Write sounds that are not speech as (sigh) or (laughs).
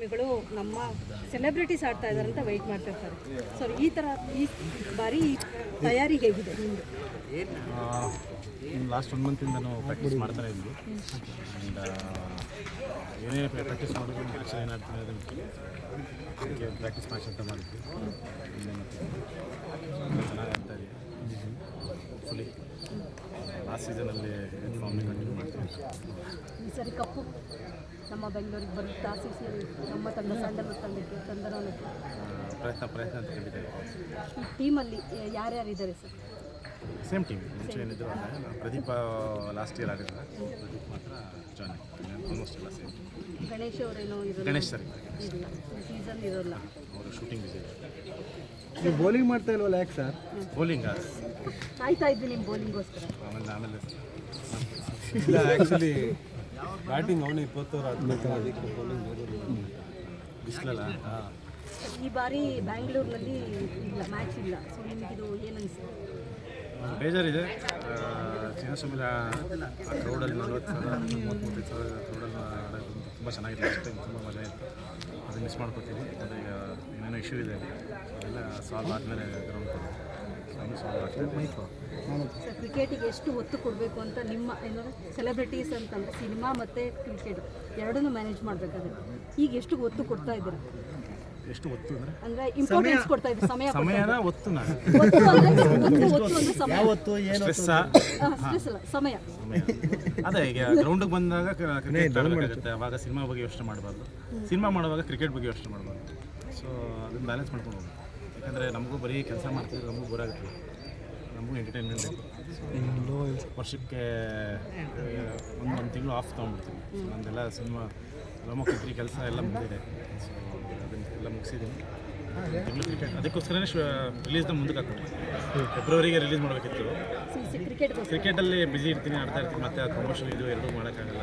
ಪ್ರೇಮಿಗಳು ನಮ್ಮ ಸೆಲೆಬ್ರಿಟೀಸ್ ಆಡ್ತಾ ಇದ್ದಾರೆ ಅಂತ ವೆಯ್ಟ್ ಮಾಡ್ತಿರ್ತಾರೆ ಸೊ ಈ ಥರ ಈ ಬಾರಿ ತಯಾರಿ ಹೇಗಿದೆ ಲಾಸ್ಟ್ ಒನ್ ಮಂತಿಂದ ನಾವು ಪ್ರಾಕ್ಟೀಸ್ ಮಾಡ್ತಾ ಇದ್ವಿ. ಆ್ಯಂಡ್ ಏನೇ ಪ್ರಾಕ್ಟೀಸ್ ಮಾಡಿದ್ರು ಕೆಲಸ ಏನಾಗ್ತದೆ ಅದಕ್ಕೆ ಪ್ರಾಕ್ಟೀಸ್ ಮ್ಯಾಚ್ ಅಂತ ಮಾಡಿದ್ವಿ. ಚೆನ್ನಾಗಿ ಆಗ್ತಾ ಇದೆ. ಲಾಸ್ಟ್ ಸೀಸನಲ್ಲಿ ಫಾರ್ಮಿಂಗ್ ಕಂಟಿನ್ಯೂ ಮಾಡ್ತೀವಿ ಈ ಸರಿ ಕಪ್ಪು. ನಮ್ಮ ಬೆಂಗಳೂರಿಗೆ ಬರುತ್ತಾ? ಸಿ ಸಿ ನಮ್ಮ ತಂಡ ಸ್ಯಾಂಡಲ್ವುಡ್ ತಂಡಕ್ಕೆ ಆ, ಪ್ರಯತ್ನ ಪ್ರಯತ್ನ ಅಂತ ಈ ಟೀಮಲ್ಲಿ ಯಾರ್ಯಾರು ಇದ್ದಾರೆ ಸರ್? ಸೇಮ್ ಟೀಮ್ ಮುಂಚೆ ಏನಿದ್ರು ಅಂದರೆ ಪ್ರದೀಪ ಲಾಸ್ಟ್ ಇಯರ್ ಆಗಿದ್ದ ಪ್ರದೀಪ್ ಮಾತ್ರ ಜಾಯ್ನ್ ಆಲ್ಮೋಸ್ಟ್ ಎಲ್ಲ ಸೇಮ್ ಗಣೇಶ್ ಅವರೇನೋ ಇರೋಲ್ಲ? ಗಣೇಶ್ ಸರ್ ಇಲ್ಲ ಸೀಸನ್ ಇರೋಲ್ಲ. ಅವರು ಶೂಟಿಂಗ್ ಬಿಸಿ ನೀವು ಬೌಲಿಂಗ್ ಮಾಡ್ತಾ ಇಲ್ವಲ್ಲ ಯಾಕೆ ಸರ್ ಬೌಲಿಂಗ್ ಕಾಯ್ತಾ ಇದ್ದೀನಿ ನಿಮ್ಮ ಬೌಲಿಂಗೋಸ್ಕರ ಆಮೇಲೆ ಆಮೇಲೆ. ಇಲ್ಲ ಆ್ಯಕ್ಚುಲಿ ಬ್ಯಾಟಿಂಗ್ ಅವನು ಇಪ್ಪತ್ತೋರು ಆದ್ಮೇಲೆ ಅದಕ್ಕೆ bowling ಬೇರೆ ಬಿಸಿಲಲ್ಲ ಈ ಬಾರಿ ಬ್ಯಾಂಗ್ಳೂರಿನಲ್ಲಿ ಇಲ್ಲ ಮ್ಯಾಚ್ ಇಲ್ಲ. ಸೊ ನಿಮಗಿದು ಏನು ಬೇಜಾರಿದೆ. ಚಿನ್ನಸ್ವಾಮಿ ಆ ಕ್ರೌಡಲ್ಲಿ ನಲ್ವತ್ತು ಸಾವಿರ ಮೂವತ್ತ್ಮೂರು ಸಾವಿರ ಕ್ರೌಡಲ್ಲಿ ಆಡೋದು ತುಂಬ ಚೆನ್ನಾಗಿದೆ ಅಷ್ಟು ಟೈಮ್ ತುಂಬ ಮಜಾ ಇತ್ತು. ಅದು ಮಿಸ್ ಮಾಡ್ಕೊತೀವಿ ಅದು ಈಗ ಏನೇನೋ ಇಶ್ಯೂ ಇದೆ. ಅದೆಲ್ಲ ಸಾಲ್ವ್ ಆದಮೇಲೆ ಗ್ರೌಂಡ್ ಸರ್ ಕ್ರಿಕೆಟಿಗೆ ಎಷ್ಟು ಒತ್ತು ಕೊಡಬೇಕು ಅಂತ ನಿಮ್ಮ ಏನು ಸೆಲೆಬ್ರಿಟೀಸ್ ಅಂತಂದರೆ ಸಿನಿಮಾ ಮತ್ತು ಕ್ರಿಕೆಟ್ ಎರಡನ್ನೂ ಮ್ಯಾನೇಜ್ ಮಾಡಬೇಕಾಗುತ್ತೆ ಈಗ ಎಷ್ಟು ಒತ್ತು ಕೊಡ್ತಾ ಇದ್ದೀರಾ? ಎಷ್ಟು ಒತ್ತು ಅಂದ್ರೆ? ಅಂದ್ರೆ ಇಂಪಾರ್ಟೆನ್ಸ್ ಕೊಡ್ತಾ ಇದ್ದೀರಾ ಸಮಯ ಸಮಯನ ಒತ್ತು ನಾನು. ಒತ್ತು ಅಂದರೆ ಒತ್ತು (laughs) ಒತ್ತು ಸಮಯ ಯಾವತ್ತು ಏನು ಸ್ಟ್ರೆಸ್ ಅಲ್ಲ ಸಮಯ. ಅದೇ ಈಗ ಗ್ರೌಂಡಿಗೆ ಬಂದಾಗ ಕ್ರಿಕೆಟ್ ಆಡಬೇಕಾಗುತ್ತೆ ಅವಾಗ ಸಿನಿಮಾ ಬಗ್ಗೆ ಯೋಚನೆ ಮಾಡಬಾರ್ದು. ಸಿನಿಮಾ ಮಾಡುವಾಗ ಕ್ರಿಕೆಟ್ ಬಗ್ಗೆ ಯೋಚನೆ ಮಾಡಬಾರ್ದು. ಸೊ ಅದನ್ನ ಬ್ಯಾಲೆನ್ಸ್ ಮಾಡ್ಕೊಂಡು ಹೋಗ್ಬೇಕು. ಯಾಕಂದರೆ ನಮಗೂ ಬರೀ ಕೆಲಸ ಮಾಡ್ತಿದ್ರೆ ನಮಗೂ ಬೋರ್ ಆಗುತ್ತೆ. ನಮಗೂ ಎಂಟರ್ಟೈನ್ಮೆಂಟ್ ಬೇಕು. ವರ್ಷಕ್ಕೆ ಒಂದು ಒಂದು ತಿಂಗಳು ಆಫ್ ತೊಗೊಂಡ್ಬಿಡ್ತೀನಿ. ಸೊ ಸಿನಿಮಾ ಲೋಮಕುಟ್ರಿ ಕೆಲಸ ಎಲ್ಲ ಮುಗಿದಿದೆ. ಸೊ ಅದನ್ನೆಲ್ಲ ಮುಗಿಸಿದ್ದೀನಿ. ತಿಂಗಳು ಕ್ರಿಕೆಟ್ ಅದಕ್ಕೋಸ್ಕರನೇ ರಿಲೀಸ್ನ ಮುಂದಕ್ಕೆ ಹಾಕ್ಬಿಟ್ಟು ಫೆಬ್ರವರಿಗೆ ರಿಲೀಸ್ ಮಾಡಬೇಕಿತ್ತು. ಕ್ರಿಕೆಟಲ್ಲಿ ಬಿಜಿ ಇರ್ತೀನಿ ಆಡ್ತಾ ಇರ್ತೀನಿ ಮತ್ತೆ ಪ್ರಮೋಷನ್ ಇದು ಎರಡೂ ಮಾಡೋಕ್ಕಾಗಲ್ಲ.